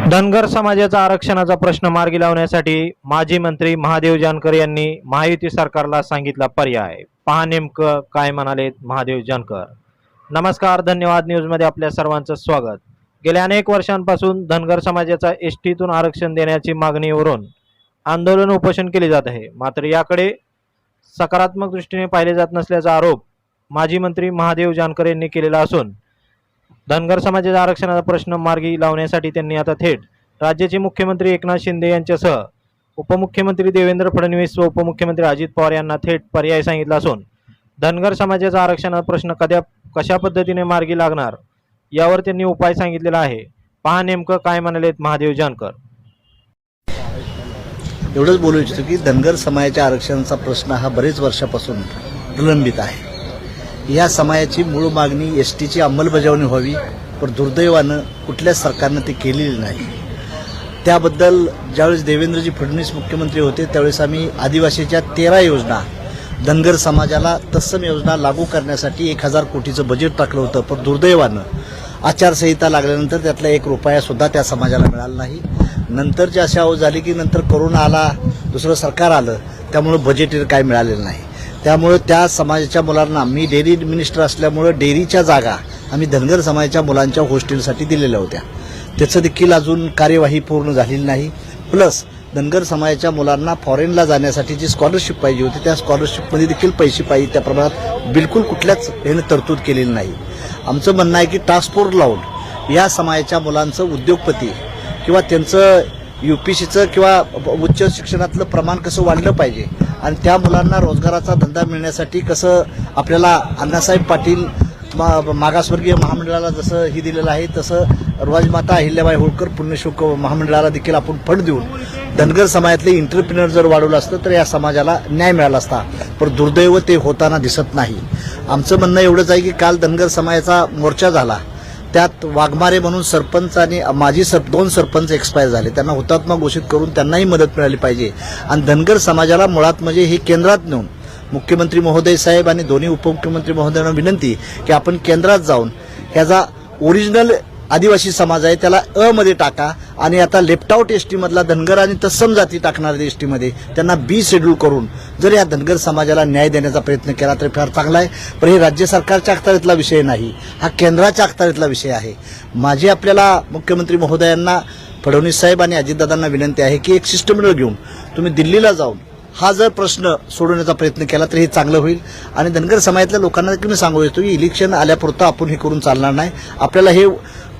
धनगर समाजाचा आरक्षणाचा प्रश्न मार्गी लावण्यासाठी माजी मंत्री महादेव जानकर यांनी महायुती सरकारला सांगितला पर्याय. पहा नेमकं काय म्हणाले महादेव जानकर. नमस्कार धन्यवाद न्यूजमध्ये आपल्या सर्वांचं स्वागत. गेल्या अनेक वर्षांपासून धनगर समाजाचा एस टीतून आरक्षण देण्याची मागणीवरून आंदोलन उपोषण केले जात आहे. मात्र याकडे सकारात्मक दृष्टीने पाहिले जात नसल्याचा आरोप माजी मंत्री महादेव जानकर यांनी केलेला असून धनगर समाजाच्या आरक्षणाचा प्रश्न मार्गी लावण्यासाठी त्यांनी आता थेट राज्याचे मुख्यमंत्री एकनाथ शिंदे यांच्यासह उपमुख्यमंत्री देवेंद्र फडणवीस व उपमुख्यमंत्री अजित पवार यांना थेट पर्याय सांगितला असून धनगर समाजाचा आरक्षणाचा प्रश्न कद्या कशा पद्धतीने मार्गी लागणार यावर त्यांनी उपाय सांगितलेला आहे. पहा नेमकं काय म्हणालेत महादेव जानकर. एवढंच बोलू इच्छितो की धनगर समाजाच्या आरक्षणाचा प्रश्न हा बरेच वर्षापासून प्रलंबित आहे. या समाजाची मूळ मागणी एस टीची अंमलबजावणी व्हावी पण दुर्दैवानं कुठल्याच सरकारनं ती केलेली नाही. त्याबद्दल ज्यावेळेस देवेंद्रजी फडणवीस मुख्यमंत्री होते त्यावेळेस आम्ही आदिवासीच्या तेरा योजना धनगर समाजाला तत्सम योजना लागू करण्यासाठी एक हजार कोटीचं बजेट टाकलं होतं पण दुर्दैवानं आचारसंहिता लागल्यानंतर त्यातला एक रुपयासुद्धा त्या समाजाला मिळाला नाही. नंतरची अशी अवस्था झाली की नंतर कोरोना आला दुसरं सरकार आलं त्यामुळं बजेट काय मिळालेलं नाही. त्यामुळं त्या समाजाच्या मुलांना मी डेअरी मिनिस्टर असल्यामुळं डेअरीच्या जागा आम्ही धनगर समाजाच्या मुलांच्या हॉस्टेलसाठी दिलेल्या होत्या. त्याचं देखील अजून कार्यवाही पूर्ण झालेली नाही. प्लस धनगर समाजाच्या मुलांना फॉरेनला जाण्यासाठी जी स्कॉलरशिप पाहिजे होती त्या स्कॉलरशिपमध्ये देखील पैसे पाहिजे. त्या प्रमाणात बिलकुल कुठल्याच याने तरतूद केलेली नाही. आमचं म्हणणं आहे की ट्रान्सपोर्ट लावून या समाजाच्या मुलांचं उद्योगपती किंवा त्यांचं यू पी सीचं किंवा उच्च शिक्षणातलं प्रमाण कसं वाढलं पाहिजे? आणि त्या मुलांना रोजगाराचा धंदा मिळण्यासाठी कसं आपल्याला अण्णासाहेब पाटील मा- मागासवर्गीय महामंडळाला जसं ही दिलेलं आहे तसं राजमाता अहिल्याबाई होळकर पुण्यशोक महामंडळाला देखील आपण फंड देऊन धनगर समाजातले इंटरप्रिनर जर वाढवलं असतं तर या समाजाला न्याय मिळाला असता. पण दुर्दैव ते होताना दिसत नाही. आमचं म्हणणं एवढंच आहे की काल धनगर समाजाचा मोर्चा झाला. त्यात वाघमारे म्हणून सरपंच आणि माजी सर दोन सरपंच एक्सपायर झाले. त्यांना हुतात्मा घोषित करून त्यांनाही मदत मिळाली पाहिजे. आणि धनगर समाजाला मुळात म्हणजे हे केंद्रात नेऊन मुख्यमंत्री महोदय साहेब आणि दोन्ही उपमुख्यमंत्री महोदयांना विनंती की आपण केंद्रात जाऊन ह्याचा ओरिजिनल आदिवासी समाज आहे त्याला अ मध्ये टाका आणि आता लेफ्ट आउट एस मधला धनगर आणि तत्सम जाती टाकणाऱ्या एस टीमध्ये त्यांना बी शेड्यूल करून जर या धनगर समाजाला न्याय देण्याचा प्रयत्न केला तर फार चांगला आहे. पण हे राज्य सरकारच्या अखत्यारीतला विषय नाही हा केंद्राच्या अखत्यारीतला विषय आहे. माझी आपल्याला मुख्यमंत्री महोदयांना फडणवीस साहेब आणि अजितदादांना विनंती आहे की एक शिष्टमंडळ घेऊन तुम्ही दिल्लीला जाऊन हा जर प्रश्न सोडवण्याचा प्रयत्न केला तर हे चांगलं होईल. आणि धनगर समाजातल्या लोकांना देखील मी सांगू इच्छितो की इलेक्शन आल्यापुरतं आपण हे करून चालणार नाही. आपल्याला हे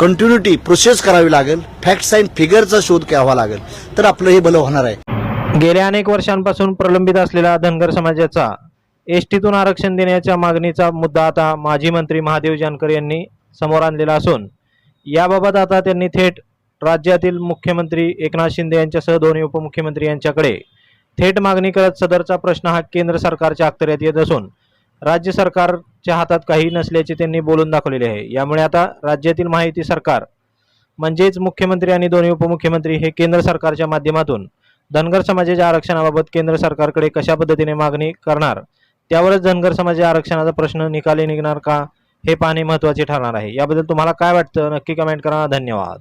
कंटिन्युटी प्रोसेस करावी लागेल. फॅक्ट्स अँड फिगरचा शोध घ्यावा लागेल. तर आपलं हे भलं होणार आहे. गेल्या अनेक वर्षांपासून प्रलंबित असलेला धनगर समाजाचा एसटीतून आरक्षण देण्याच्या मागणीचा मुद्दा आता माजी मंत्री महादेव जानकर यांनी समोर आणलेला असून याबाबत आता त्यांनी थेट राज्यातील मुख्यमंत्री एकनाथ शिंदे यांच्यासह दोन्ही उपमुख्यमंत्री यांच्याकडे थेट मागणी करत सदरचा प्रश्न हा केंद्र सरकारच्या अखत्यारीत येत असून राज्य सरकारच्या हातात काही नसल्याचे त्यांनी बोलून दाखवलेले आहे. यामुळे आता राज्यातील माहिती सरकार म्हणजेच मुख्यमंत्री आणि दोन्ही उपमुख्यमंत्री हे केंद्र सरकारच्या माध्यमातून धनगर समाजाच्या आरक्षणाबाबत केंद्र सरकारकडे कशा पद्धतीने मागणी करणार त्यावरच धनगर समाजाच्या आरक्षणाचा प्रश्न निकाली निघणार का हे पाहणे महत्त्वाचे ठरणार आहे. याबद्दल तुम्हाला काय वाटतं? नक्की कमेंट करा. धन्यवाद.